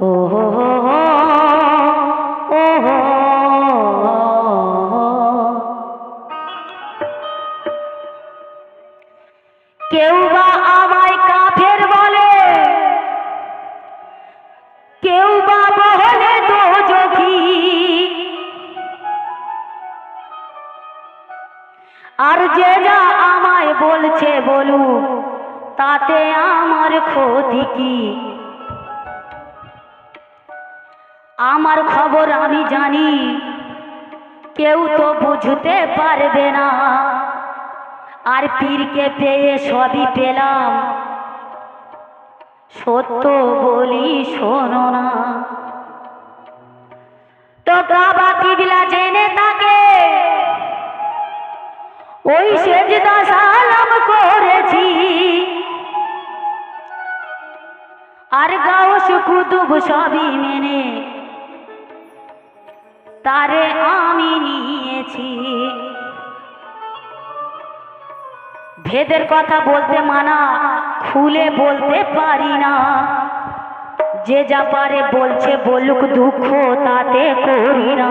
Oh. oh, oh. খবর আমি জানি। কেউ তো বুঝতে পারবে না। আর পীরকে পেয়ে সবই পেলাম। সত্য বলি শোনো না। তো কাবা কিবলা জেনে তাকে, ওই সেজদা সালাম করেছি। আর গাউস কুতুব সবই মেনে তারে আমি নিয়েছি। ভেদের কথা বলতে মানা, খুলে বলতে পারি না। যে যা পারে বলছে বলুক দুঃখ তাতে করি না।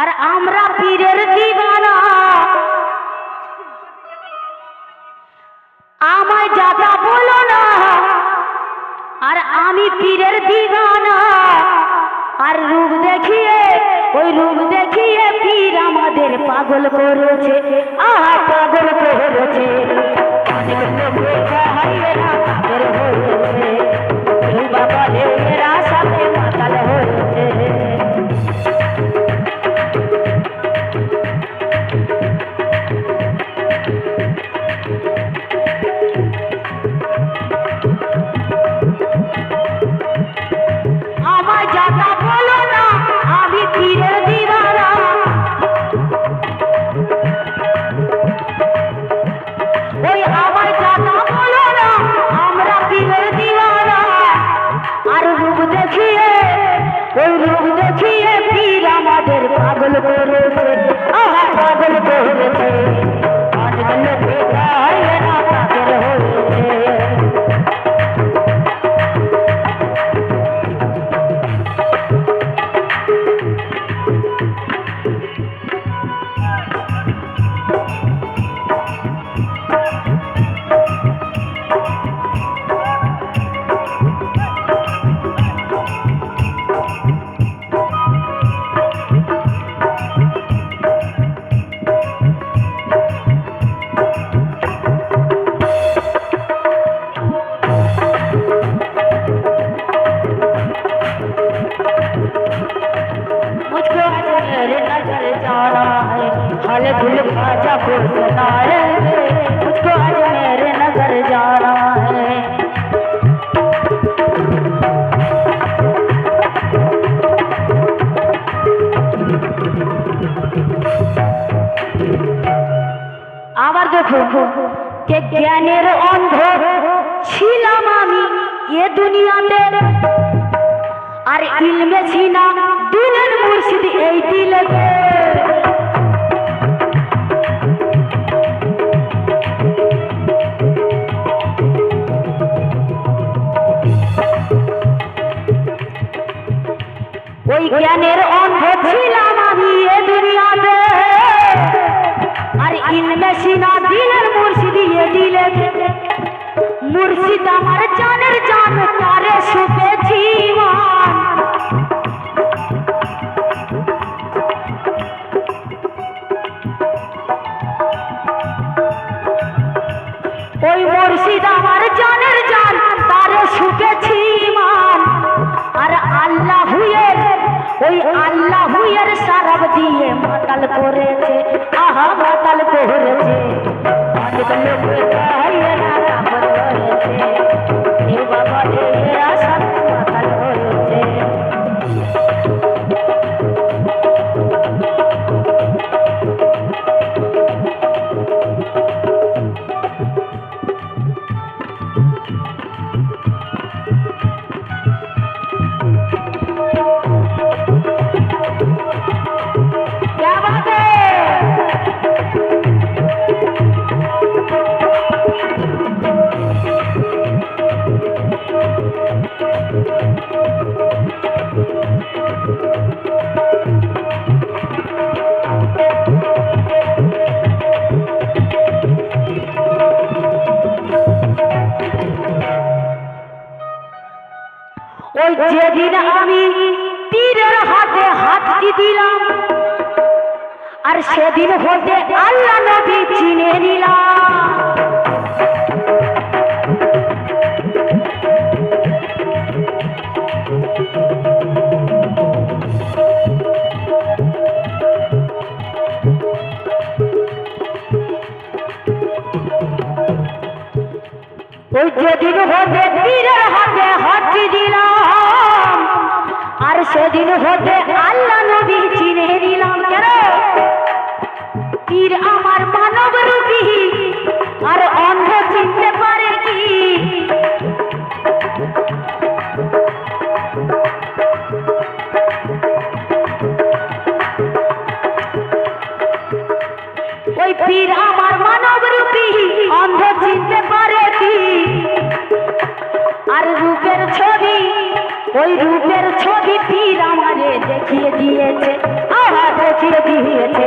আর আমরা পীরের দিবানা। আমায় যাতা বলো না, আর আমি পীরের দিবানা। আর রূপ দেখিয়ে, ওই রূপ দেখিয়ে পীর আমাদের পাগল করেছে, আহা, পাগল করেছে। हल दिल खाजा को सुनाए मुझको आज मेरे नजर जाना है আবার দেখো কে জ্ঞানের অন্ধ ছিলাম আমি এ দুনিয়াতে আর ইলমে ছিনা দিলের মুর্শিদ এই দিলেতে ওই জ্ঞানের অন্ধ ছিলাম আমি এ দুনিয়াতে। আর ইলমে সিনা দিলের মুর্শিদ এ দিলে মুর্শিদ আমার জানের জান, তারে সুপেছি আল্লাহ হুয়ের সারাব দিয়ে মাতাল করেছে। আহা মাতাল করেছে। অনেক লোক গায়ে না করেছে। হে বাবা যেদিন আমি তীরের হাতে হাতটি দিলাম আর সেদিন হতে আল্লাহ নবী চিনে নিলাম। ওই যেদিন হতে তীরের হাতে হাতটি দিলাম। আর সেদিন হতে আল্লাহ নবী চিনে নিলাম কেন? তীর আমার মানব রূপী, আর অন্ধ চিনতে পারে কি? ওই পীর আমার আর রূপের ছবি ওই রূপের ছবি পীর আমারে দেখিয়ে দিয়েছে আহা দেখিয়ে দিয়েছে।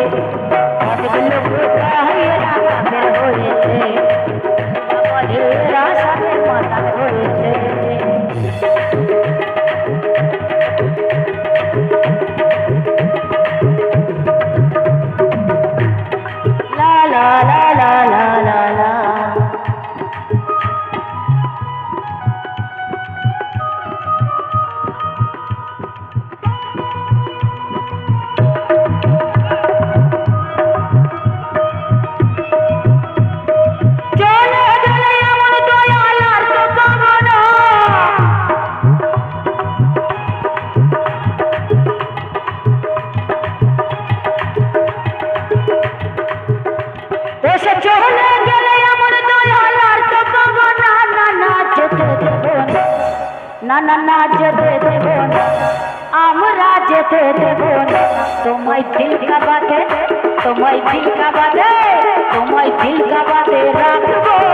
কাছে দেব না তোমায় দিল কাবাতে তোমায় দিল কাবাতে তোমায় দিল কাবাতে রাখবো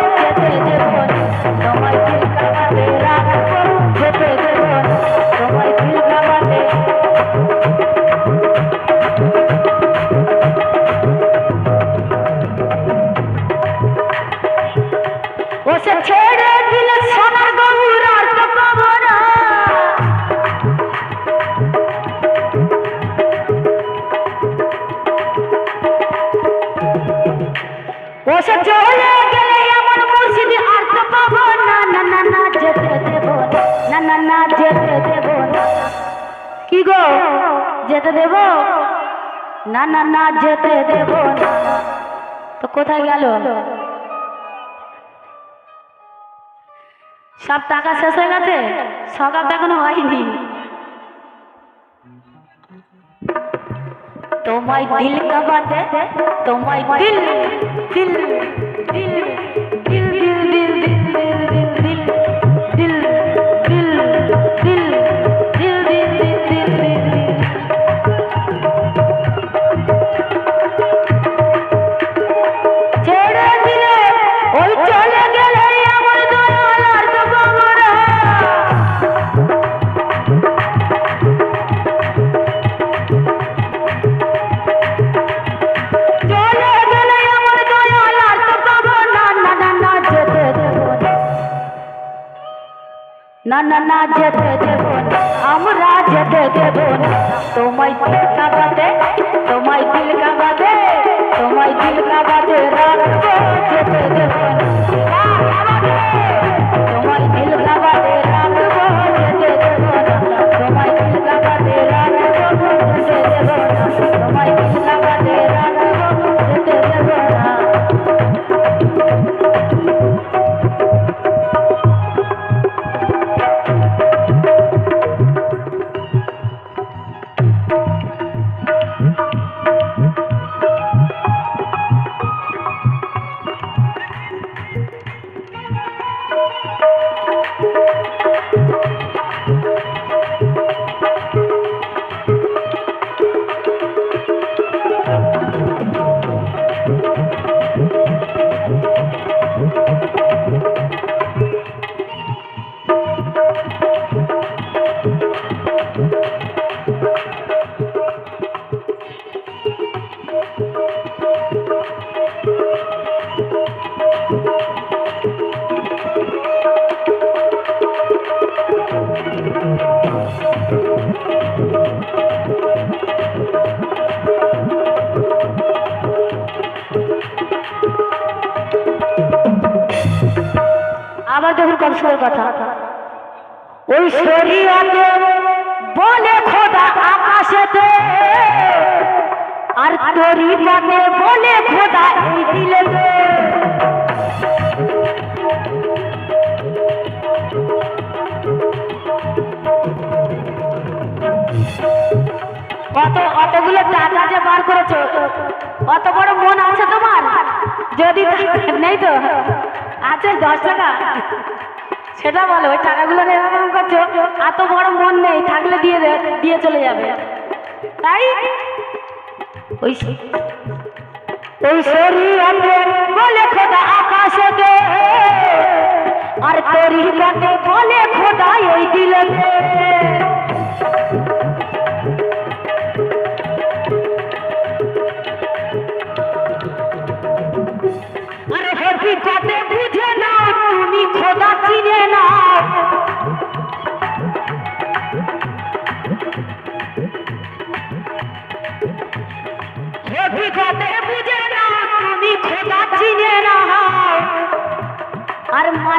পাবো না। না না না, যেতে না। না না যেতে কি গো? যেতে দেব? না না না, যেতে দেব তো কোথায় গেল? সব টাকা শেষ হয়ে গেছে? সকাল তো এখনও হয়নি। তোমায় दिल का बात है তোমায় दिल दिल। না না না যেতে দেব না। আমরা যেতে দেব না। তোমায় দিল কাবাতে তোমায় দিল কাবাতে তোমায় দিল কাবাতে রাখব যেতে শরীয়তে বলে খোদা আকাশেতে। আর তরিকাতে বলে খোদা এই দিলেতে কত অতগুলো টাকা যে বার করেছ? অত বড় মন আছে তোমার? যদি নেই তো? আছে দশ টাকা। সেটা বলো, ওই টাকাগুলো নিয়ে এরকম করছ? এত বড় মন নেই, থাকলে দিয়ে দে- দিয়ে চলে যাবে। তাই? ওই ওই শরীরে বলে খোদা আকাশে দে আর তোর বলে খোদা এই দিলেতে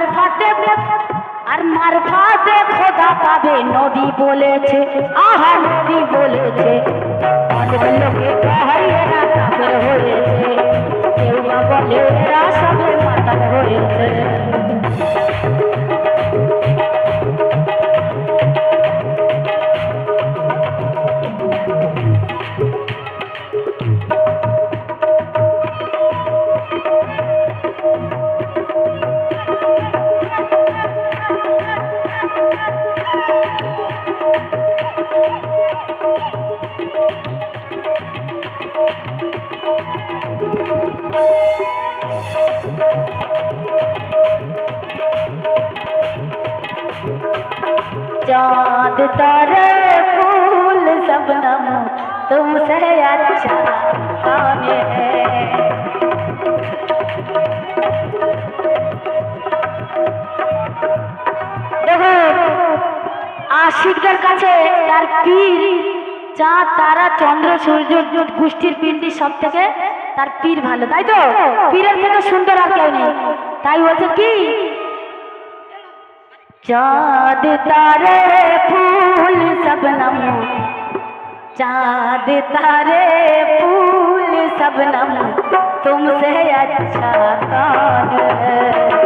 মারফাতে আর মারফাতে খোদা পাবে নবী বলেছে, আহা নবী বলেছে। অনেক লোকে কহাই এরা কাফের হয়েছে কেউ বা বলে এরা সবে মাতাল হয়েছে। चांद तारे फूल सबनम तुमसे अच्छा कौन है দেখো আশিকদের কাছে তার পীর চাঁদ তারা চন্দ্র সূর্য গোষ্ঠীর পীরটি সব থেকে তার পীর ভালো তাই তো পীরের থেকে সুন্দর আর কেউ নেই তাই বলছে কি चाँद तारे फूल सबनम चाँद तारे फूल सबनम तुमसे अच्छा कौन है?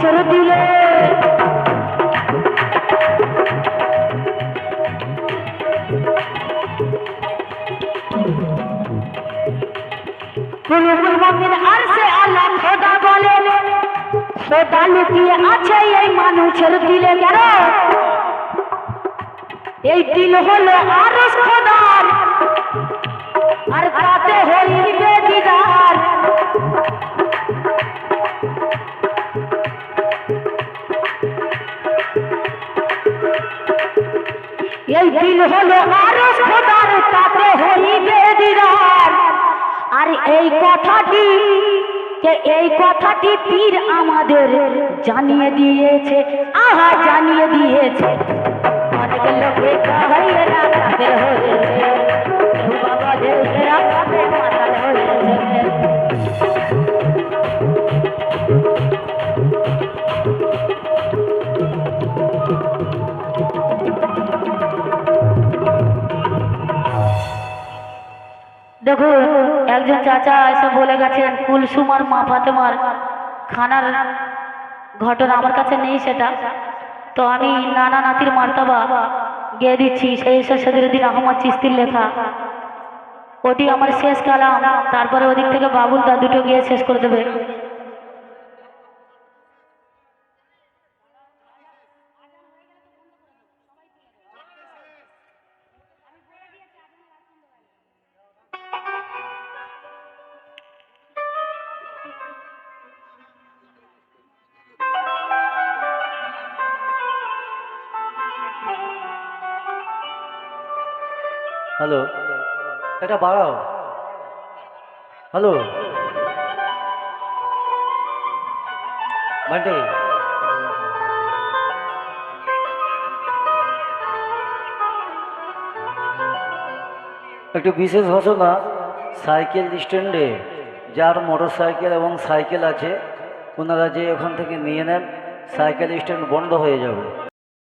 মানুষের দিলে। গুল মমিন আর সে দিলে কেন? এই দিল হলো আরস খোদার, আর তাতে হইবে দিদার। এই দিল হলো আরও খোদার তাতে হইবে দিদার। আর এই কথাটি, যে এই কথাটি পীর আমাদের জানিয়ে দিয়েছে, আহা জানিয়ে দিয়েছে। অনেক লোকে কাহাইয়ে না হয়েছে। হয়েছে। দেখুন একজন চাচা এসে বলে গেছেন, কুলসুমার মা ফাতেমার খানার ঘটনা আমার কাছে নেই সেটা। তো আমি নানা নাতির মার্তাবা গিয়ে দিচ্ছি, সেই সদরুদ্দিন দিন আহমদ চিস্তির লেখা। ওটি আমার শেষ কালাম, তারপরে ওদিক থেকে বাবুল দা দুটো গিয়ে শেষ করে দেবে। হ্যালো। এটা বাড়াও। হ্যালো। বান্টে। একটু বিশেষ ঘোষণা সাইকেল স্ট্যান্ডে যার মোটর সাইকেল এবং সাইকেল আছে, ওনারা যে ওখান থেকে নিয়ে নেন, সাইকেল স্ট্যান্ড বন্ধ হয়ে যাবে।